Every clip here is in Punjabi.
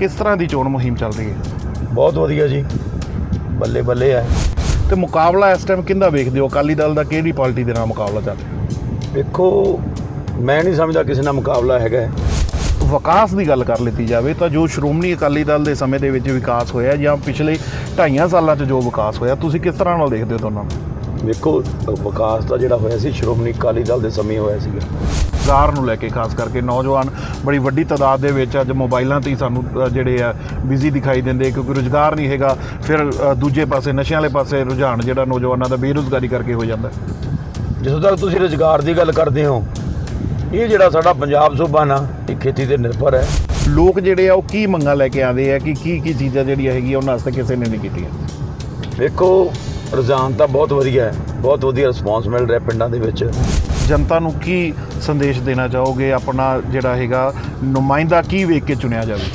ਕਿਸ ਤਰ੍ਹਾਂ ਦੀ ਚੋਣ ਮੁਹਿੰਮ ਚੱਲ ਰਹੀ ਹੈ? ਬਹੁਤ ਵਧੀਆ ਜੀ। ਬੱਲੇ ਬੱਲੇ ਹੈ ਤੇ ਮੁਕਾਬਲਾ ਇਸ ਟਾਈਮ ਕਿੰਦਾ ਵੇਖਦੇ ਹੋ? ਅਕਾਲੀ ਦਲ ਦਾ ਕਿਹੜੀ ਪਾਰਟੀ ਦੇ ਨਾਲ ਮੁਕਾਬਲਾ ਚੱਲ ਰਿਹਾ? ਵੇਖੋ ਮੈਂ ਨਹੀਂ ਸਮਝਦਾ ਕਿਸੇ ਨਾਲ ਮੁਕਾਬਲਾ ਹੈਗਾ ਹੈ। ਵਿਕਾਸ ਦੀ ਗੱਲ ਕਰ ਲਿੱਤੀ ਜਾਵੇ ਤਾਂ ਜੋ ਸ਼੍ਰੋਮਣੀ ਅਕਾਲੀ ਦਲ ਦੇ ਸਮੇਂ ਦੇ ਵਿੱਚ ਵਿਕਾਸ ਹੋਇਆ ਜਾਂ ਪਿਛਲੇ 2.5 ਸਾਲਾਂ 'ਚ ਜੋ ਵਿਕਾਸ ਹੋਇਆ ਤੁਸੀਂ ਕਿਸ ਤਰ੍ਹਾਂ ਨਾਲ ਦੇਖਦੇ ਹੋ ਦੋਨਾਂ ਨੂੰ? ਵੇਖੋ ਵਿਕਾਸ ਤਾਂ ਜਿਹੜਾ ਹੋਇਆ ਸੀ ਸ਼੍ਰੋਮਣੀ ਅਕਾਲੀ ਦਲ ਦੇ ਸਮੇਂ ਹੋਇਆ ਸੀਗਾ। ਰੁਜ਼ਗਾਰ ਨੂੰ ਲੈ ਕੇ ਖਾਸ ਕਰਕੇ ਨੌਜਵਾਨ ਬੜੀ ਵੱਡੀ ਤਾਦਾਦ ਦੇ ਵਿੱਚ ਅੱਜ ਮੋਬਾਈਲਾਂ ਤੇ ਹੀ ਸਾਨੂੰ ਜਿਹੜੇ ਆ ਬਿਜ਼ੀ ਦਿਖਾਈ ਦਿੰਦੇ ਕਿਉਂਕਿ ਰੁਜ਼ਗਾਰ ਨਹੀਂ ਹੈਗਾ। ਫਿਰ ਦੂਜੇ ਪਾਸੇ ਨਸ਼ਿਆਂ ਵਾਲੇ ਪਾਸੇ ਰੁਝਾਨ ਜਿਹੜਾ ਨੌਜਵਾਨਾਂ ਦਾ ਬੇਰੁਜ਼ਗਾਰੀ ਕਰਕੇ ਹੋ ਜਾਂਦਾ। ਜਿਸ ਤੱਕ ਤੁਸੀਂ ਰੁਜ਼ਗਾਰ ਦੀ ਗੱਲ ਕਰਦੇ ਹੋ ਇਹ ਜਿਹੜਾ ਸਾਡਾ ਪੰਜਾਬ ਸੂਬਾ ਨਾ ਇਹ ਖੇਤੀ ਤੇ ਨਿਰਭਰ ਹੈ। ਲੋਕ ਜਿਹੜੇ ਆ ਉਹ ਕੀ ਮੰਗਾਂ ਲੈ ਕੇ ਆਉਂਦੇ ਆ ਕਿ ਕੀ ਕੀ ਚੀਜ਼ਾਂ ਜਿਹੜੀਆਂ ਹੈਗੀਆਂ ਉਹਨਾਂ ਵਾਸਤੇ ਕਿਸੇ ਨੇ ਨਹੀਂ ਕੀਤੀਆਂ। ਵੇਖੋ ਰੁਝਾਨ ਤਾਂ ਬਹੁਤ ਵਧੀਆ ਹੈ ਬਹੁਤ ਵਧੀਆ ਰਿਸਪੌਂਸ ਮਿਲ ਰਿਹਾ ਪਿੰਡਾਂ ਦੇ ਵਿੱਚ। ਜਨਤਾ ਨੂੰ ਕੀ ਸੰਦੇਸ਼ ਦੇਣਾ ਚਾਹੋਗੇ? ਆਪਣਾ ਜਿਹੜਾ ਹੈਗਾ ਨੁਮਾਇੰਦਾ ਕੀ ਵੇਖ ਕੇ ਚੁਣਿਆ ਜਾਵੇ?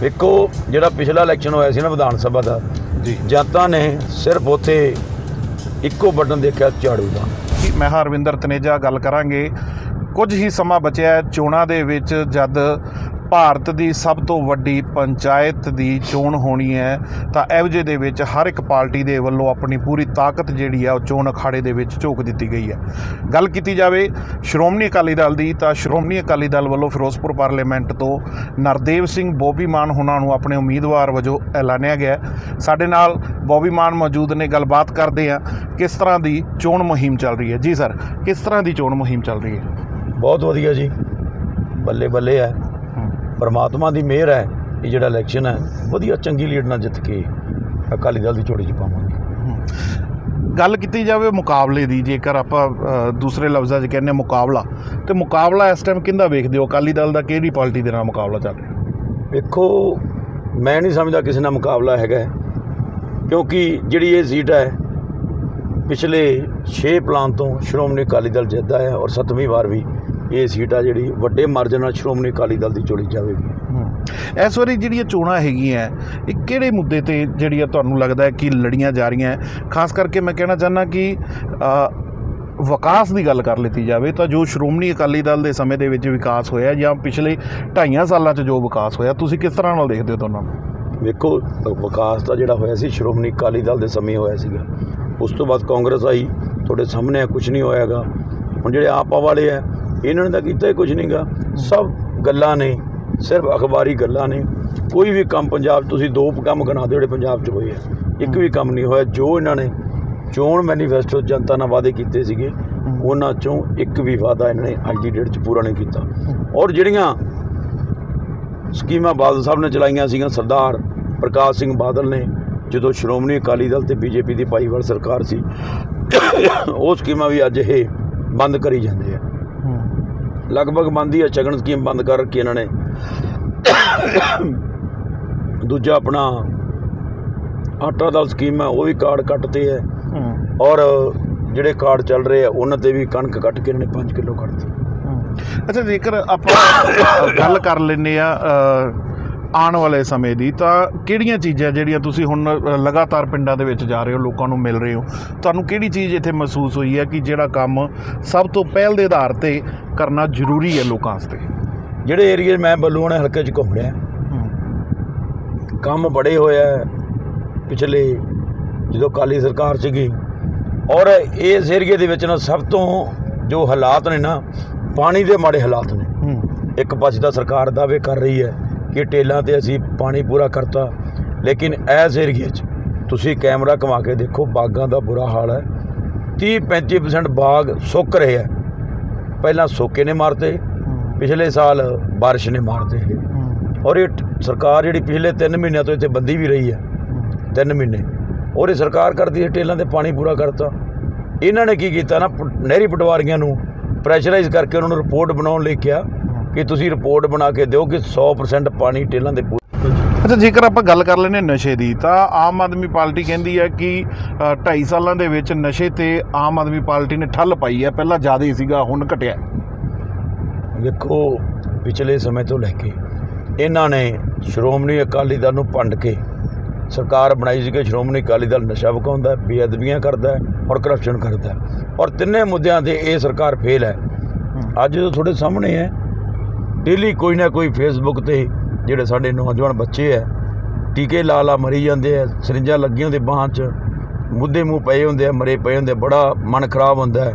ਵੇਖੋ ਜਿਹੜਾ ਪਿਛਲਾ ਇਲੈਕਸ਼ਨ ਹੋਇਆ ਸੀ ਨਾ ਵਿਧਾਨ ਸਭਾ ਦਾ ਜੀ। ਜਨਤਾ ਨੇ ਸਿਰਫ ਉੱਥੇ ਇੱਕੋ ਬਟਨ ਦੇਖਿਆ ਝਾੜੂ ਦਾ। ਮੈਂ ਹਰਵਿੰਦਰ ਤਨੇਜਾ ਗੱਲ ਕਰਾਂਗੇ। ਕੁਝ ਹੀ ਸਮਾਂ ਬਚਿਆ ਹੈ ਚੋਣਾਂ ਦੇ ਵਿੱਚ ਜਦ ਭਾਰਤ ਦੀ ਸਭ ਤੋਂ ਵੱਡੀ ਪੰਚਾਇਤ ਦੀ ਚੋਣ ਹੋਣੀ ਹੈ, ਤਾਂ ਇਹੋ ਦੇ ਵਿੱਚ ਹਰ ਇੱਕ ਪਾਰਟੀ ਦੇ ਵੱਲੋਂ ਆਪਣੀ ਪੂਰੀ ਤਾਕਤ ਜਿਹੜੀ ਆ, ਉਹ ਚੋਣ ਅਖਾੜੇ ਦੇ ਵਿੱਚ ਝੋਕ ਦਿੱਤੀ ਗਈ ਹੈ। ਗੱਲ ਕੀਤੀ ਜਾਵੇ ਸ਼੍ਰੋਮਣੀ ਅਕਾਲੀ ਦਲ ਦੀ, ਤਾਂ ਸ਼੍ਰੋਮਣੀ ਅਕਾਲੀ ਦਲ ਵੱਲੋਂ ਫਿਰੋਜ਼ਪੁਰ ਪਾਰਲੀਮੈਂਟ ਤੋਂ ਨਰਦੇਵ ਸਿੰਘ ਬੋਬੀ ਮਾਨ ਹੁਣਾਂ ਨੂੰ ਆਪਣੇ ਉਮੀਦਵਾਰ ਵਜੋਂ ਐਲਾਨਿਆ ਗਿਆ ਸਾਡੇ ਨਾਲ ਬੋਬੀ ਮਾਨ ਮੌਜੂਦ ਨੇ, ਗੱਲਬਾਤ ਕਰਦੇ ਆ ਕਿਸ ਤਰ੍ਹਾਂ ਦੀ ਚੋਣ ਮੁਹਿੰਮ ਚੱਲ ਰਹੀ ਹੈ? ਜੀ ਸਰ, ਕਿਸ ਤਰ੍ਹਾਂ ਦੀ ਚੋਣ ਮੁਹਿੰਮ ਚੱਲ ਰਹੀ ਹੈ? ਬਹੁਤ ਵਧੀਆ ਜੀ, ਬੱਲੇ ਬੱਲੇ ਹੈ। ਪਰਮਾਤਮਾ ਦੀ ਮਿਹਰ ਹੈ ਇਹ ਜਿਹੜਾ ਇਲੈਕਸ਼ਨ ਹੈ ਵਧੀਆ ਚੰਗੀ ਲੀਡ ਨਾਲ ਜਿੱਤ ਕੇ ਅਕਾਲੀ ਦਲ ਦੀ ਝੋਲੀ 'ਚ ਪਾਵਾਂਗੇ ਗੱਲ ਕੀਤੀ ਜਾਵੇ ਮੁਕਾਬਲੇ ਦੀ ਜੇਕਰ ਆਪਾਂ ਦੂਸਰੇ ਲਫ਼ਜ਼ਾਂ 'ਚ ਕਹਿੰਦੇ ਹਾਂ ਮੁਕਾਬਲਾ ਤੇ ਮੁਕਾਬਲਾ ਇਸ ਟਾਈਮ ਕਿੰਦਾ ਵੇਖਦੇ ਹੋ ਅਕਾਲੀ ਦਲ ਦਾ ਕਿਹੜੀ ਪਾਰਟੀ ਦੇ ਨਾਲ ਮੁਕਾਬਲਾ ਚੱਲ ਰਿਹਾ ਵੇਖੋ ਮੈਂ ਨਹੀਂ ਸਮਝਦਾ ਕਿਸੇ ਨਾਲ ਮੁਕਾਬਲਾ ਹੈਗਾ। ਕਿਉਂਕਿ ਜਿਹੜੀ ਇਹ ਸੀਟ ਹੈ ਪਿਛਲੇ 6 ਪਲਾਨ ਤੋਂ ਸ਼੍ਰੋਮਣੀ ਅਕਾਲੀ ਦਲ ਜਿੱਤਦਾ ਹੈ ਔਰ 7ਵੀਂ ਵਾਰ ਵੀ ਇਹ ਸੀਟ ਆ ਜਿਹੜੀ ਵੱਡੇ ਮਾਰਜਨ ਨਾਲ ਸ਼੍ਰੋਮਣੀ ਅਕਾਲੀ ਦਲ ਦੀ ਝੋਲੀ ਜਾਵੇਗੀ ਇਸ ਵਾਰੀ ਜਿਹੜੀਆਂ ਚੋਣਾਂ ਹੈਗੀਆਂ ਇਹ ਕਿਹੜੇ ਮੁੱਦੇ ਤੇ ਜਿਹੜੀਆਂ ਤੁਹਾਨੂੰ ਲੱਗਦਾ ਹੈ ਕਿ ਲੜੀਆਂ ਜਾ ਰਹੀਆਂ? ਖਾਸ ਕਰਕੇ ਮੈਂ ਕਹਿਣਾ ਚਾਹੁੰਦਾ ਕਿ ਵਿਕਾਸ ਦੀ ਗੱਲ ਕਰ ਲਿੱਤੀ ਜਾਵੇ ਤਾਂ ਜੋ ਸ਼੍ਰੋਮਣੀ ਅਕਾਲੀ ਦਲ ਦੇ ਸਮੇਂ ਦੇ ਵਿੱਚ ਵਿਕਾਸ ਹੋਇਆ ਜਾਂ ਪਿਛਲੇ 2.5 ਸਾਲਾਂ 'ਚ ਜੋ ਵਿਕਾਸ ਹੋਇਆ ਤੁਸੀਂ ਕਿਸ ਤਰ੍ਹਾਂ ਨਾਲ ਦੇਖਦੇ ਹੋ ਦੋਨਾਂ ਨੂੰ? ਵੇਖੋ ਵਿਕਾਸ ਤਾਂ ਜਿਹੜਾ ਹੋਇਆ ਸੀ ਸ਼੍ਰੋਮਣੀ ਅਕਾਲੀ ਦਲ ਦੇ ਸਮੇਂ ਹੋਇਆ ਸੀਗਾ। ਉਸ ਤੋਂ ਬਾਅਦ ਕਾਂਗਰਸ ਆਈ ਤੁਹਾਡੇ ਸਾਹਮਣੇ ਕੁਝ ਨਹੀਂ ਹੋਇਆਗਾ ਹੁਣ ਜਿਹੜੇ ਆਪਾ ਵਾਲੇ ਆ ਇਹਨਾਂ ਨੇ ਤਾਂ ਕੀਤਾ ਹੀ ਕੁਝ ਨਹੀਂਗਾ ਸਭ ਗੱਲਾਂ ਨੇ, ਸਿਰਫ ਅਖਬਾਰੀ ਗੱਲਾਂ ਨੇ। ਕੋਈ ਵੀ ਕੰਮ ਪੰਜਾਬ 'ਚ ਤੁਸੀਂ ਦੋ ਕੰਮ ਗਿਣਾ ਦਿਓ, ਜਿਹੜੇ ਪੰਜਾਬ 'ਚ ਹੋਏ ਆ। ਇੱਕ ਵੀ ਕੰਮ ਨਹੀਂ ਹੋਇਆ। ਜੋ ਇਹਨਾਂ ਨੇ ਚੋਣ ਮੈਨੀਫੈਸਟੋ ਜਨਤਾ ਨਾਲ ਵਾਅਦੇ ਕੀਤੇ ਸੀਗੇ, ਉਹਨਾਂ 'ਚੋਂ ਇੱਕ ਵੀ ਵਾਅਦਾ ਇਹਨਾਂ ਨੇ ਅੱਜ ਦੀ ਡੇਟ 'ਚ ਪੂਰਾ ਨਹੀਂ ਕੀਤਾ। ਔਰ ਜਿਹੜੀਆਂ ਸਕੀਮਾਂ ਬਾਦਲ ਸਾਹਿਬ ਨੇ ਚਲਾਈਆਂ ਸੀਗੀਆਂ, ਸਰਦਾਰ ਪ੍ਰਕਾਸ਼ ਸਿੰਘ ਬਾਦਲ ਨੇ, ਜਦੋਂ ਸ਼੍ਰੋਮਣੀ ਅਕਾਲੀ ਦਲ ਤੇ ਬੀਜੇਪੀ ਦੀ ਪਾਈਵਾਲ ਸਰਕਾਰ ਸੀ, ਉਹ ਸਕੀਮਾਂ ਵੀ ਅੱਜ ਇਹ ਬੰਦ ਕਰੀ ਜਾਂਦੇ ਆ। ਲਗਭਗ ਬੰਦ ਹੀ ਆ ਸ਼ਗਨ ਸਕੀਮ ਬੰਦ ਕਰ ਰੱਖੀ ਇਹਨਾਂ ਨੇ। ਦੂਜਾ ਆਪਣਾ ਆਟਾ ਦਾਲ ਸਕੀਮ ਹੈ ਉਹ ਵੀ ਕਾਰਡ ਕੱਟਤੇ ਹੈ। ਔਰ ਜਿਹੜੇ ਕਾਰਡ ਚੱਲ ਰਹੇ ਆ ਉਹਨਾਂ ਤੇ ਵੀ ਕਣਕ ਕੱਟ ਕੇ ਇਹਨਾਂ ਨੇ 5 ਕਿਲੋ ਕੱਟਤੀ ਅੱਛਾ ਜੇਕਰ ਆਪਾਂ ਗੱਲ ਕਰ ਲੈਨੇ ਆ ਆਉਣ ਵਾਲੇ ਸਮੇਂ ਦੀ ਤਾਂ ਕਿਹੜੀਆਂ ਚੀਜ਼ਾਂ ਜਿਹੜੀਆਂ ਤੁਸੀਂ ਹੁਣ ਲਗਾਤਾਰ ਪਿੰਡਾਂ ਦੇ ਵਿੱਚ ਜਾ ਰਹੇ ਹੋ ਲੋਕਾਂ ਨੂੰ ਮਿਲ ਰਹੇ ਹੋ ਤੁਹਾਨੂੰ ਕਿਹੜੀ ਚੀਜ਼ ਇੱਥੇ ਮਹਿਸੂਸ ਹੋਈ ਹੈ ਕਿ ਜਿਹੜਾ ਕੰਮ ਸਭ ਤੋਂ ਪਹਿਲ ਦੇ ਆਧਾਰ ਤੇ ਕਰਨਾ ਜ਼ਰੂਰੀ ਹੈ ਲੋਕਾਂ ਵਾਸਤੇ? ਜਿਹੜੇ ਏਰੀਏ ਮੈਂ ਬੱਲੂਆਣਾ ਹਲਕੇ 'ਚ ਘੁੰਮ ਰਿਹਾ ਕੰਮ ਬੜੇ ਹੋਇਆ ਹੈ ਪਿਛਲੇ ਜਦੋਂ ਕਾਲੀ ਸਰਕਾਰ ਸੀਗੀ ਔਰ ਇਸ ਏਰੀਏ ਦੇ ਵਿੱਚ ਨਾ ਸਭ ਤੋਂ ਜੋ ਹਾਲਾਤ ਨੇ ਨਾ ਪਾਣੀ ਦੇ ਮਾੜੇ ਹਾਲਾਤ ਨੇ। ਇੱਕ ਪਾਸੇ ਤਾਂ ਸਰਕਾਰ ਦਾਅਵੇ ਕਰ ਰਹੀ ਹੈ ਕਿ ਟੇਲਾਂ ਤੇ ਅਸੀਂ ਪਾਣੀ ਪੂਰਾ ਕਰਤਾ, ਲੇਕਿਨ ਇਸ ਏਰੀਏ 'ਚ ਤੁਸੀਂ ਕੈਮਰਾ ਕਮਾ ਕੇ ਦੇਖੋ, ਬਾਗਾਂ ਦਾ ਬੁਰਾ ਹਾਲ ਹੈ। 30 35% ਬਾਗ ਸੁੱਕ ਰਹੇ ਹੈ। ਪਹਿਲਾਂ ਸੋਕੇ ਨੇ ਮਾਰਤੇ, ਪਿਛਲੇ ਸਾਲ ਬਾਰਿਸ਼ ਨੇ ਮਾਰਤੇ ਇਹ। ਔਰ ਇਹ ਸਰਕਾਰ ਜਿਹੜੀ ਪਿਛਲੇ 3 ਮਹੀਨਿਆਂ ਤੋਂ ਇੱਥੇ ਬੰਦੀ ਵੀ ਰਹੀ ਹੈ। 3 ਮਹੀਨੇ। ਔਰ ਇਹ ਸਰਕਾਰ ਕਰਦੀ ਹੈ ਟੇਲਾਂ ਤੇ ਪਾਣੀ ਪੂਰਾ ਕਰਤਾ। ਇਹਨਾਂ ਨੇ ਕੀ ਕੀਤਾ ਨਾ, ਪ- ਨਹਿਰੀ ਪਟਵਾਰੀਆਂ ਨੂੰ ਪ੍ਰੈਸ਼ਰਾਈਜ਼ ਕਰਕੇ ਉਹਨਾਂ ਨੂੰ ਰਿਪੋਰਟ ਬਣਾਉਣ ਲਈ ਕਿਹਾ ਕਿ ਤੁਸੀਂ ਰਿਪੋਰਟ ਬਣਾ ਕੇ ਦਿਓ ਕਿ 100% ਪਾਣੀ ਟੇਲਾਂ ਦੇ ਅੱਛਾ ਜੇਕਰ ਆਪਾਂ ਗੱਲ ਕਰ ਲੈਨੇ ਨਸ਼ੇ ਦੀ ਤਾਂ ਆਮ ਆਦਮੀ ਪਾਰਟੀ ਕਹਿੰਦੀ ਹੈ ਕਿ 2.5 ਸਾਲਾਂ ਦੇ ਵਿੱਚ ਨਸ਼ੇ ਤੇ ਆਮ ਆਦਮੀ ਪਾਰਟੀ ਨੇ ਠੱਲ ਪਾਈ ਹੈ ਪਹਿਲਾਂ ਜ਼ਿਆਦਾ ਹੀ ਸੀਗਾ ਹੁਣ ਘਟਿਆ ਵੇਖੋ ਪਿਛਲੇ ਸਮੇਂ ਤੋਂ ਲੈ ਕੇ ਇਹਨਾਂ ਨੇ ਸ਼੍ਰੋਮਣੀ ਅਕਾਲੀ ਦਲ ਨੂੰ ਭੰਡ ਕੇ ਸਰਕਾਰ ਬਣਾਈ ਸੀ ਕਿ ਸ਼੍ਰੋਮਣੀ ਅਕਾਲੀ ਦਲ ਨਸ਼ਾ ਵਿਕਾਉਂਦਾ ਹੈ ਬੇਅਦਬੀਆਂ ਕਰਦਾ ਹੈ ਔਰ ਕਰਪਸ਼ਨ ਕਰਦਾ ਹੈ। ਔਰ ਤਿੰਨੇ ਮੁੱਦਿਆਂ ਤੇ ਇਹ ਸਰਕਾਰ ਫੇਲ ਹੈ। ਅੱਜ ਜੋ ਤੁਹਾਡੇ ਸਾਹਮਣੇ ਹੈ ਡੇਲੀ ਕੋਈ ਨਾ ਕੋਈ ਫੇਸਬੁੱਕ ਤੇ ਜਿਹੜੇ ਸਾਡੇ ਨੌਜਵਾਨ ਬੱਚੇ ਆ ਟੀਕੇ ਲਾ ਲਾ ਮਰੀ ਜਾਂਦੇ ਆ ਸਰਿੰਜਾਂ ਲੱਗੀਆਂ ਹੁੰਦੇ ਬਾਹਾਂ 'ਚ ਮੁੱਦੇ ਮੂੰਹ ਪਏ ਹੁੰਦੇ ਆ ਮਰੇ ਪਏ ਹੁੰਦੇ ਬੜਾ ਮਨ ਖਰਾਬ ਹੁੰਦਾ ਹੈ।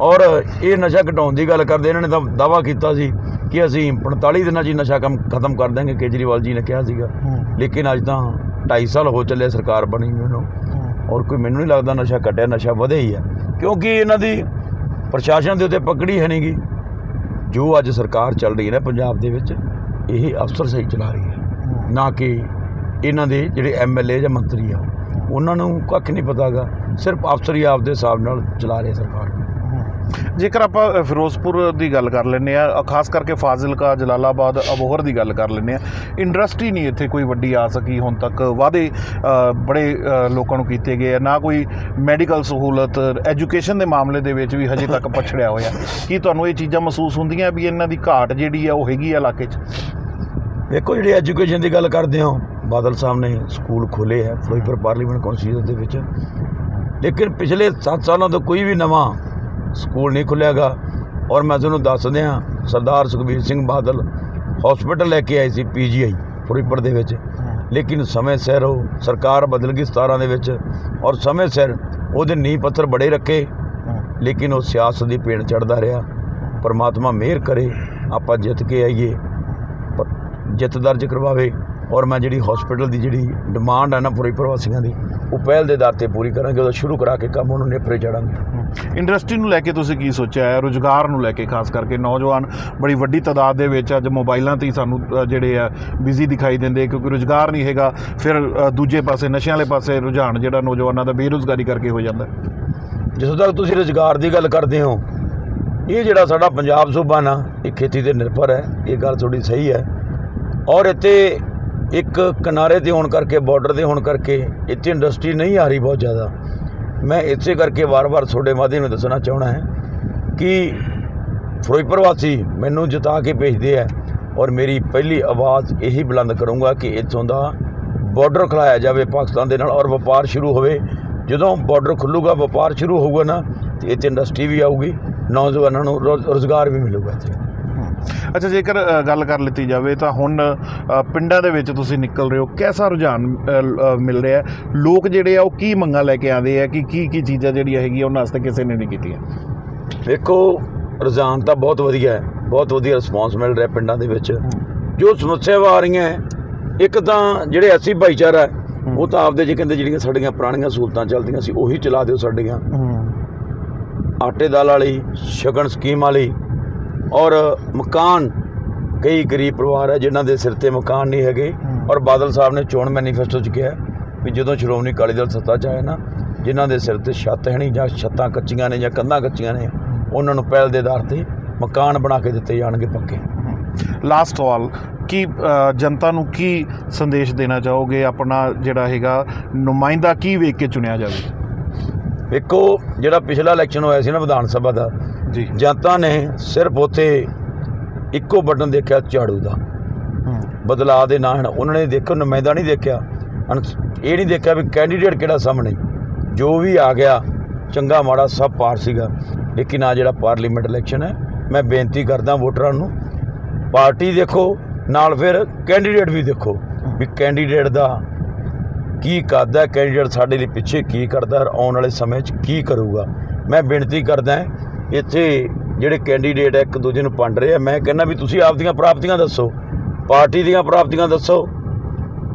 ਔਰ ਇਹ ਨਸ਼ਾ ਘਟਾਉਣ ਦੀ ਗੱਲ ਕਰਦੇ ਇਹਨਾਂ ਨੇ ਤਾਂ ਦਾਵਾ ਕੀਤਾ ਸੀ ਕਿ ਅਸੀਂ 45 ਦਿਨਾਂ 'ਚ ਹੀ ਨਸ਼ਾ ਕੰਮ ਖਤਮ ਕਰ ਦਾਂਗੇ ਕੇਜਰੀਵਾਲ ਜੀ ਨੇ ਕਿਹਾ ਸੀਗਾ। ਲੇਕਿਨ ਅੱਜ ਤਾਂ 2.5 ਸਾਲ ਹੋ ਚੱਲੇ ਸਰਕਾਰ ਬਣੀ ਨੂੰ ਔਰ ਕੋਈ ਮੈਨੂੰ ਨਹੀਂ ਲੱਗਦਾ ਨਸ਼ਾ ਘਟਿਆ ਨਸ਼ਾ ਵਧਿਆ ਹੀ ਆ। ਕਿਉਂਕਿ ਇਹਨਾਂ ਦੀ ਪ੍ਰਸ਼ਾਸਨ ਦੇ ਉੱਤੇ ਪਕੜੀ ਹੈ ਨਹੀਂਗੀ ਜੋ ਅੱਜ ਸਰਕਾਰ ਚੱਲ ਰਹੀ ਹੈ ਨਾ ਪੰਜਾਬ ਦੇ ਵਿੱਚ ਇਹ ਅਫਸਰ ਸਹੀ ਚਲਾ ਰਹੀ ਹੈ। ਨਾ ਕਿ ਇਹਨਾਂ ਦੇ ਜਿਹੜੇ ਐਮਐਲਏ ਜਾਂ ਮੰਤਰੀ ਆ ਉਹਨਾਂ ਨੂੰ ਕੱਖ ਨਹੀਂ ਪਤਾਗਾ ਸਿਰਫ ਅਫਸਰ ਹੀ ਆਪਦੇ ਹਿਸਾਬ ਨਾਲ ਚਲਾ ਰਹੇ ਸਰਕਾਰ। ਜੇਕਰ ਆਪਾਂ ਫਿਰੋਜ਼ਪੁਰ ਦੀ ਗੱਲ ਕਰ ਲੈਂਦੇ ਆ ਖਾਸ ਕਰਕੇ ਫਾਜ਼ਿਲਕਾ, ਜਲਾਲਾਬਾਦ, ਅਬੋਹਰ ਦੀ ਗੱਲ ਕਰ ਲੈਂਦੇ ਆ ਇੰਡਸਟਰੀ ਨਹੀਂ ਇੱਥੇ ਕੋਈ ਵੱਡੀ ਆ ਸਕੀ ਹੁਣ ਤੱਕ। ਵਾਅਦੇ ਬੜੇ ਲੋਕਾਂ ਨੂੰ ਕੀਤੇ ਗਏ ਆ। ਨਾ ਕੋਈ ਮੈਡੀਕਲ ਸਹੂਲਤ, ਐਜੂਕੇਸ਼ਨ ਦੇ ਮਾਮਲੇ ਦੇ ਵਿੱਚ ਵੀ ਹਜੇ ਤੱਕ ਪਛੜਿਆ ਹੋਇਆ। ਕੀ ਤੁਹਾਨੂੰ ਇਹ ਚੀਜ਼ਾਂ ਮਹਿਸੂਸ ਹੁੰਦੀਆਂ ਵੀ ਇਹਨਾਂ ਦੀ ਘਾਟ ਜਿਹੜੀ ਆ, ਉਹ ਹੈਗੀ ਆ ਇਲਾਕੇ 'ਚ? ਦੇਖੋ, ਜਿਹੜੀ ਐਜੂਕੇਸ਼ਨ ਦੀ ਗੱਲ ਕਰਦੇ ਹੋ, ਬਾਦਲ ਸਾਹਿਬ ਨੇ ਸਕੂਲ ਖੋਲੇ ਹੈ, ਫਿਰੋਜ਼ਪੁਰ ਪਾਰਲੀਮੈਂਟ ਕੌਂਸਲ ਦੇ ਵਿੱਚ। ਲੇਕਿਨ ਪਿਛਲੇ 7 ਸਾਲਾਂ ਤੋਂ ਕੋਈ ਵੀ ਨਵਾਂ ਸਕੂਲ ਨਹੀਂ ਖੁੱਲਿਆਗਾ ਔਰ ਮੈਂ ਤੁਹਾਨੂੰ ਦੱਸ ਦਿਆਂ ਸਰਦਾਰ ਸੁਖਬੀਰ ਸਿੰਘ ਬਾਦਲ ਹਸਪੀਟਲ ਲੈ ਕੇ ਆਏ ਸੀ ਪੀਜੀਆਈ ਫਿਰੋਜ਼ਪੁਰ ਦੇ ਵਿੱਚ। ਲੇਕਿਨ ਸਮੇਂ ਸਿਰ ਉਹ ਸਰਕਾਰ ਬਦਲ ਗਈ 17 ਦੇ ਵਿੱਚ ਔਰ ਸਮੇਂ ਸਿਰ ਉਹਦੇ ਨੀਂਹ ਪੱਥਰ ਬੜੇ ਰੱਖੇ। ਲੇਕਿਨ ਉਹ ਸਿਆਸਤ ਦੀ ਪੇੜ ਚੜਦਾ ਰਿਹਾ। ਪਰਮਾਤਮਾ ਮਿਹਰ ਕਰੇ ਆਪਾਂ ਜਿੱਤ ਕੇ ਆਈਏ। ਜਿੱਤ ਦਰਜ ਕਰਵਾਵੇ। ਔਰ ਮੈਂ ਜਿਹੜੀ ਹਸਪੀਟਲ ਦੀ ਜਿਹੜੀ ਡਿਮਾਂਡ ਹੈ ਨਾ ਪੂਰੀ ਪ੍ਰਵਾਸੀਆਂ ਦੀ ਉਹ ਪਹਿਲ ਦੇ ਆਧਾਰ ਤੇ ਪੂਰੀ ਕਰਾਂਗੇ ਉਹਦਾ ਸ਼ੁਰੂ ਕਰਾ ਕੇ ਕੰਮ ਉਹਨੂੰ ਨੇਪਰੇ ਚੜਾਂਗੇ ਇੰਡਸਟਰੀ ਨੂੰ ਲੈ ਕੇ ਤੁਸੀਂ ਕੀ ਸੋਚਿਆ ਹੈ? ਰੁਜ਼ਗਾਰ ਨੂੰ ਲੈ ਕੇ ਖਾਸ ਕਰਕੇ ਨੌਜਵਾਨ ਬੜੀ ਵੱਡੀ ਤਾਦਾਦ ਦੇ ਵਿੱਚ ਅੱਜ ਮੋਬਾਈਲਾਂ ਤੇ ਹੀ ਸਾਨੂੰ ਜਿਹੜੇ ਆ ਬਿਜ਼ੀ ਦਿਖਾਈ ਦਿੰਦੇ ਕਿਉਂਕਿ ਰੁਜ਼ਗਾਰ ਨਹੀਂ ਹੈਗਾ ਫਿਰ ਦੂਜੇ ਪਾਸੇ ਨਸ਼ਿਆਂ ਵਾਲੇ ਪਾਸੇ ਰੁਝਾਨ ਜਿਹੜਾ ਨੌਜਵਾਨਾਂ ਦਾ ਬੇਰੁਜ਼ਗਾਰੀ ਕਰਕੇ ਹੋ ਜਾਂਦਾ। ਜਿਸ ਤੱਕ ਤੁਸੀਂ ਰੁਜ਼ਗਾਰ ਦੀ ਗੱਲ ਕਰਦੇ ਹੋ ਇਹ ਜਿਹੜਾ ਸਾਡਾ ਪੰਜਾਬ ਸੂਬਾ ਨਾ ਇਹ ਖੇਤੀ ਤੇ ਨਿਰਭਰ ਹੈ ਇਹ ਗੱਲ ਥੋੜੀ ਸਹੀ ਹੈ। ਔਰ ਇੱਥੇ ਇੱਕ ਕਿਨਾਰੇ ਤੇ ਹੋਣ ਕਰਕੇ ਬਾਰਡਰ ਦੇ ਹੋਣ ਕਰਕੇ ਇੱਥੇ ਇੰਡਸਟਰੀ ਨਹੀਂ ਆ ਰਹੀ ਬਹੁਤ ਜ਼ਿਆਦਾ। ਮੈਂ ਇਸੇ ਕਰਕੇ ਵਾਰ-ਵਾਰ ਤੁਹਾਡੇ ਮਾਧਿਅਮ ਨੂੰ ਦੱਸਣਾ ਚਾਹਣਾ ਹੈ ਕਿ ਫਿਰੋਜ਼ਪੁਰ ਵਾਸੀ ਮੈਨੂੰ ਜਿਤਾ ਕੇ ਭੇਜਦੇ ਆ ਔਰ ਮੇਰੀ ਪਹਿਲੀ ਆਵਾਜ਼ ਇਹੀ ਬੁਲੰਦ ਕਰੂੰਗਾ ਕਿ ਇੱਥੋਂ ਦਾ ਬਾਰਡਰ ਖੁਲਾਇਆ ਜਾਵੇ ਪਾਕਿਸਤਾਨ ਦੇ ਨਾਲ ਔਰ ਵਪਾਰ ਸ਼ੁਰੂ ਹੋਵੇ। ਜਦੋਂ ਬਾਰਡਰ ਖੁੱਲੂਗਾ, ਵਪਾਰ ਸ਼ੁਰੂ ਹੋਊਗਾ ਨਾ, ਤੇ ਇੱਥੇ ਇੰਡਸਟਰੀ ਵੀ ਆਊਗੀ, ਨੌਜਵਾਨਾਂ ਨੂੰ ਰੋਜ਼- ਰੁਜ਼ਗਾਰ ਵੀ ਮਿਲੂਗਾ ਇੱਥੇ। ਅੱਛਾ ਜੇਕਰ ਗੱਲ ਕਰ ਲਿੱਤੀ ਜਾਵੇ ਤਾਂ ਹੁਣ ਪਿੰਡਾਂ ਦੇ ਵਿੱਚ ਤੁਸੀਂ ਨਿਕਲ ਰਹੇ ਹੋ ਕੈਸਾ ਰੁਝਾਨ ਮਿਲ ਰਿਹਾ? ਲੋਕ ਜਿਹੜੇ ਆ ਉਹ ਕੀ ਮੰਗਾਂ ਲੈ ਕੇ ਆਉਂਦੇ ਆ ਕਿ ਕੀ ਕੀ ਚੀਜ਼ਾਂ ਜਿਹੜੀਆਂ ਹੈਗੀਆਂ ਉਹਨਾਂ ਵਾਸਤੇ ਕਿਸੇ ਨੇ ਨਹੀਂ ਕੀਤੀਆਂ? ਵੇਖੋ ਰੁਝਾਨ ਤਾਂ ਬਹੁਤ ਵਧੀਆ ਹੈ ਬਹੁਤ ਵਧੀਆ ਰਿਸਪਾਂਸ ਮਿਲ ਰਿਹਾ ਪਿੰਡਾਂ ਦੇ ਵਿੱਚ। ਜੋ ਸਮੱਸਿਆਵਾਂ ਆ ਰਹੀਆਂ ਇੱਕ ਤਾਂ ਜਿਹੜੇ ਅਸੀਂ ਭਾਈਚਾਰਾ ਉਹ ਤਾਂ ਆਪਦੇ ਜੇ ਕਹਿੰਦੇ ਜਿਹੜੀਆਂ ਸਾਡੀਆਂ ਪੁਰਾਣੀਆਂ ਸਹੂਲਤਾਂ ਚੱਲਦੀਆਂ ਸੀ ਉਹੀ ਚਲਾ ਦਿਓ ਸਾਡੀਆਂ। ਆਟੇ ਦਾਲ ਵਾਲੀ ਸ਼ਗਨ ਸਕੀਮ ਵਾਲੀ ਔਰ ਮਕਾਨ ਕਈ ਗਰੀਬ ਪਰਿਵਾਰ ਹੈ ਜਿਨ੍ਹਾਂ ਦੇ ਸਿਰ ਤੇ ਮਕਾਨ ਨਹੀਂ ਹੈਗੇ ਔਰ ਬਾਦਲ ਸਾਹਿਬ ਨੇ ਚੋਣ ਮੈਨੀਫੈਸਟੋ 'ਚ ਕਿਹਾ ਵੀ ਜਦੋਂ ਸ਼੍ਰੋਮਣੀ ਅਕਾਲੀ ਦਲ ਸੱਤਾ 'ਚ ਆਏ ਨਾ ਜਿਨ੍ਹਾਂ ਦੇ ਸਿਰ ਤੇ ਛੱਤ ਹੈ ਨਹੀਂ ਜਾਂ ਛੱਤਾਂ ਕੱਚੀਆਂ ਨੇ ਜਾਂ ਕੰਧਾਂ ਕੱਚੀਆਂ ਨੇ ਉਹਨਾਂ ਨੂੰ ਪਹਿਲ ਦੇ ਆਧਾਰ ਤੇ ਮਕਾਨ ਬਣਾ ਕੇ ਦਿੱਤੇ ਜਾਣਗੇ ਪੱਕੇ। ਲਾਸਟ ਸਵਾਲ ਕੀ ਜਨਤਾ ਨੂੰ ਕੀ ਸੰਦੇਸ਼ ਦੇਣਾ ਚਾਹੋਗੇ? ਆਪਣਾ ਜਿਹੜਾ ਹੈਗਾ ਨੁਮਾਇੰਦਾ ਕੀ ਵੇਖ ਕੇ ਚੁਣਿਆ ਜਾਵੇ? ਵੇਖੋ ਜਿਹੜਾ ਪਿਛਲਾ ਇਲੈਕਸ਼ਨ ਹੋਇਆ ਸੀ ਨਾ ਵਿਧਾਨ ਸਭਾ ਦਾ ਜੀ। ਜਨਤਾ ਨੇ ਸਿਰਫ ਉੱਥੇ ਇੱਕੋ ਬਟਨ ਦੇਖਿਆ ਝਾੜੂ ਦਾ। ਬਦਲਾਅ ਦੇ ਨਾਂ ਹਨ। ਉਹਨਾਂ ਨੇ ਦੇਖੋ ਨੁਮਾਇੰਦਾ ਨਹੀਂ ਦੇਖਿਆ। ਇਹ ਨਹੀਂ ਦੇਖਿਆ ਵੀ ਕੈਂਡੀਡੇਟ ਕਿਹੜਾ ਸਾਹਮਣੇ। ਜੋ ਵੀ ਆ ਗਿਆ ਚੰਗਾ ਮਾੜਾ ਸਭ ਪਾਰ ਸੀਗਾ। ਲੇਕਿਨ ਆ ਜਿਹੜਾ ਪਾਰਲੀਮੈਂਟ ਇਲੈਕਸ਼ਨ ਹੈ ਮੈਂ ਬੇਨਤੀ ਕਰਦਾ ਵੋਟਰਾਂ ਨੂੰ ਪਾਰਟੀ ਦੇਖੋ ਨਾਲ ਫਿਰ ਕੈਂਡੀਡੇਟ ਵੀ ਦੇਖੋ। ਵੀ ਕੈਂਡੀਡੇਟ ਦਾ ਕੀ ਕਰਦਾ ਕੈਂਡੀਡੇਟ ਸਾਡੇ ਲਈ ਪਿੱਛੇ ਕੀ ਕਰਦਾ ਔਰ ਆਉਣ ਵਾਲੇ ਸਮੇਂ 'ਚ ਕੀ ਕਰੂਗਾ। ਮੈਂ ਬੇਨਤੀ ਕਰਦਾ ਇੱਥੇ ਜਿਹੜੇ ਕੈਂਡੀਡੇਟ ਹੈ ਇੱਕ ਦੂਜੇ ਨੂੰ ਪੰਡ ਰਹੇ ਆ। ਮੈਂ ਕਹਿੰਦਾ ਵੀ ਤੁਸੀਂ ਆਪਦੀਆਂ ਪ੍ਰਾਪਤੀਆਂ ਦੱਸੋ। ਪਾਰਟੀ ਦੀਆਂ ਪ੍ਰਾਪਤੀਆਂ ਦੱਸੋ।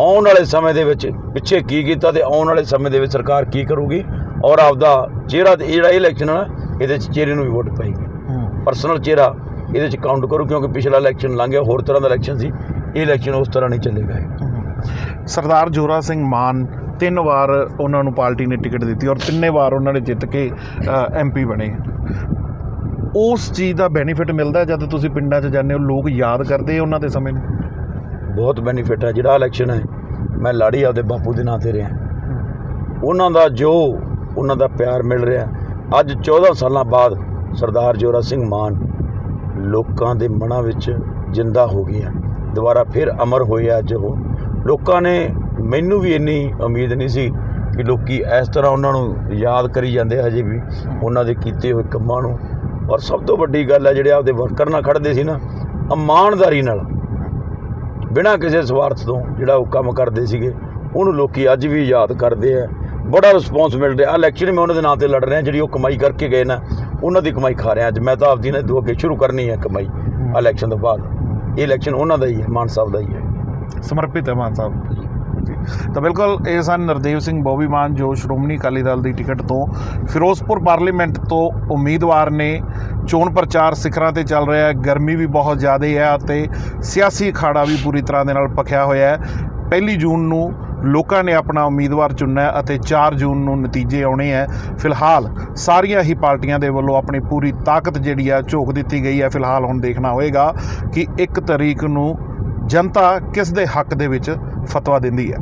ਆਉਣ ਵਾਲੇ ਸਮੇਂ ਦੇ ਵਿੱਚ ਪਿੱਛੇ ਕੀ ਕੀਤਾ ਤੇ ਆਉਣ ਵਾਲੇ ਸਮੇਂ ਦੇ ਵਿੱਚ ਸਰਕਾਰ ਕੀ ਕਰੂਗੀ ਔਰ ਆਪਦਾ ਚਿਹਰਾ ਜਿਹੜਾ ਇਲੈਕਸ਼ਨ ਹੈ ਨਾ ਇਹਦੇ 'ਚ ਚਿਹਰੇ ਨੂੰ ਵੀ ਵੋਟ ਪਾਏਗੀ। ਪਰਸਨਲ ਚਿਹਰਾ ਇਹਦੇ 'ਚ ਕਾਊਂਟ ਕਰੋ ਕਿਉਂਕਿ ਪਿਛਲਾ ਇਲੈਕਸ਼ਨ ਲੰਘ ਗਿਆ ਹੋਰ ਤਰ੍ਹਾਂ ਦਾ ਇਲੈਕਸ਼ਨ ਸੀ। ਇਹ ਇਲੈਕਸ਼ਨ ਉਸ ਤਰ੍ਹਾਂ ਨਹੀਂ ਚੱਲੇਗਾ। ਸਰਦਾਰ ਜੋਰਾ ਸਿੰਘ ਮਾਨ ਤਿੰਨ ਵਾਰ ਉਹਨਾਂ ਨੂੰ ਪਾਰਟੀ ਨੇ ਟਿਕਟ ਦਿੱਤੀ ਔਰ ਤਿੰਨੇ ਵਾਰ ਉਹਨਾਂ ਨੇ ਜਿੱਤ ਕੇ ਐਮਪੀ ਬਣੇ। ਉਸ ਚੀਜ਼ ਦਾ ਬੈਨੀਫਿਟ ਮਿਲਦਾ ਜਦ ਤੁਸੀਂ ਪਿੰਡਾਂ 'ਚ ਜਾਂਦੇ ਹੋ, ਲੋਕ ਯਾਦ ਕਰਦੇ ਉਹਨਾਂ ਦੇ ਸਮੇਂ ਨੂੰ? ਬਹੁਤ ਬੈਨੀਫਿਟ ਹੈ। ਜਿਹੜਾ ਇਲੈਕਸ਼ਨ ਹੈ, ਮੈਂ ਲਾੜੀ ਆਪਦੇ ਬਾਪੂ ਦੇ ਨਾਂ ਤੇ ਰਿਹਾ। ਉਹਨਾਂ ਦਾ ਜੋ ਉਹਨਾਂ ਦਾ ਪਿਆਰ ਮਿਲ ਰਿਹਾ। ਅੱਜ 14 ਸਾਲਾਂ ਬਾਅਦ ਸਰਦਾਰ ਜੋਰਾ ਸਿੰਘ ਮਾਨ ਲੋਕਾਂ ਦੇ ਮਨਾਂ ਵਿੱਚ ਜਿੰਦਾ ਹੋ ਗਿਆ ਦੁਬਾਰਾ ਫਿਰ ਅਮਰ ਹੋਏ ਅੱਜ ਉਹ। ਲੋਕਾਂ ਨੇ ਮੈਨੂੰ ਵੀ ਇੰਨੀ ਉਮੀਦ ਨਹੀਂ ਸੀ ਕਿ ਲੋਕੀ ਇਸ ਤਰ੍ਹਾਂ ਉਹਨਾਂ ਨੂੰ ਯਾਦ ਕਰੀ ਜਾਂਦੇ ਹਜੇ ਵੀ। ਉਹਨਾਂ ਦੇ ਕੀਤੇ ਹੋਏ ਕੰਮਾਂ ਨੂੰ ਔਰ ਸਭ ਤੋਂ ਵੱਡੀ ਗੱਲ ਹੈ ਜਿਹੜੇ ਆਪਦੇ ਵਰਕਰ ਨਾਲ ਖੜਦੇ ਸੀ ਨਾ, ਇਮਾਨਦਾਰੀ ਨਾਲ। ਬਿਨਾਂ ਕਿਸੇ ਸਵਾਰਥ ਤੋਂ ਜਿਹੜਾ ਉਹ ਕੰਮ ਕਰਦੇ ਸੀਗੇ, ਉਹਨੂੰ ਲੋਕੀ ਅੱਜ ਵੀ ਯਾਦ ਕਰਦੇ ਆ। ਬੜਾ ਰਿਸਪੌਂਸ ਮਿਲ ਇਲੈਕਸ਼ਨ ਮੈਂ ਉਹਨਾਂ ਦੇ ਨਾਂ ਤੇ ਲੜ ਰਿਹਾ, ਜਿਹੜੀ ਉਹ ਕਮਾਈ ਕਰਕੇ ਗਏ ਨਾ, ਉਹਨਾਂ ਦੀ ਕਮਾਈ ਖਾ ਰਿਹਾ ਅੱਜ। ਮੈਂ ਤਾਂ ਆਪਦੀ ਨੇ ਦੋ ਅੱਗੇ ਸ਼ੁਰੂ ਕਰਨੀ ਹੈ ਕਮਾਈ ਇਲੈਕਸ਼ਨ ਤੋਂ ਬਾਅਦ। ਇਹ ਇਲੈਕਸ਼ਨ ਉਹਨਾਂ ਦਾ ਹੀ ਹੈ, ਮਾਨ ਸਾਹਿਬ ਦਾ ਹੀ ਹੈ। ਸਮਰਪਿਤ ਹੈ ਮਾਨ ਸਾਹਿਬ। ਜੀ ਤਾਂ ਬਿਲਕੁਲ ਇਹ ਸਨ ਨਰਦੇਵ ਸਿੰਘ, ਬੋਬੀ ਮਾਨ ਜੋ ਸ਼੍ਰੋਮਣੀ ਅਕਾਲੀ ਦਲ ਦੀ ਟਿਕਟ ਤੋਂ ਫਿਰੋਜ਼ਪੁਰ ਪਾਰਲੀਮੈਂਟ ਤੋਂ ਉਮੀਦਵਾਰ ਨੇ। ਚੋਣ ਪ੍ਰਚਾਰ ਸਿਖਰਾਂ ਤੇ ਚੱਲ ਰਿਹਾ ਹੈ। ਗਰਮੀ ਵੀ ਬਹੁਤ ਜ਼ਿਆਦਾ ਹੈ ਅਤੇ ਸਿਆਸੀ ਅਖਾੜਾ ਵੀ ਪੂਰੀ ਤਰ੍ਹਾਂ ਦੇ ਨਾਲ ਪੱਖਿਆ ਹੋਇਆ ਹੈ। ਪਹਿਲੀ ਜੂਨ ਨੂੰ ਲੋਕਾਂ ਨੇ ਆਪਣਾ ਉਮੀਦਵਾਰ ਚੁਣਨਾ ਹੈ ਅਤੇ 4 ਜੂਨ ਨੂੰ ਨਤੀਜੇ ਆਉਣੇ ਹੈ। ਫਿਲਹਾਲ ਸਾਰੀਆਂ ਹੀ ਪਾਰਟੀਆਂ ਦੇ ਵੱਲੋਂ ਆਪਣੀ ਪੂਰੀ ਤਾਕਤ ਜਿਹੜੀ ਆ ਝੋਕ ਦਿੱਤੀ ਗਈ ਹੈ। ਫਿਲਹਾਲ ਹੁਣ ਦੇਖਣਾ ਹੋਏਗਾ ਕਿ 1 ਤਰੀਕ ਨੂੰ ਜਨਤਾ ਕਿਸ ਦੇ ਹੱਕ ਦੇ ਵਿੱਚ ਫਤਵਾ ਦਿੰਦੀ ਹੈ?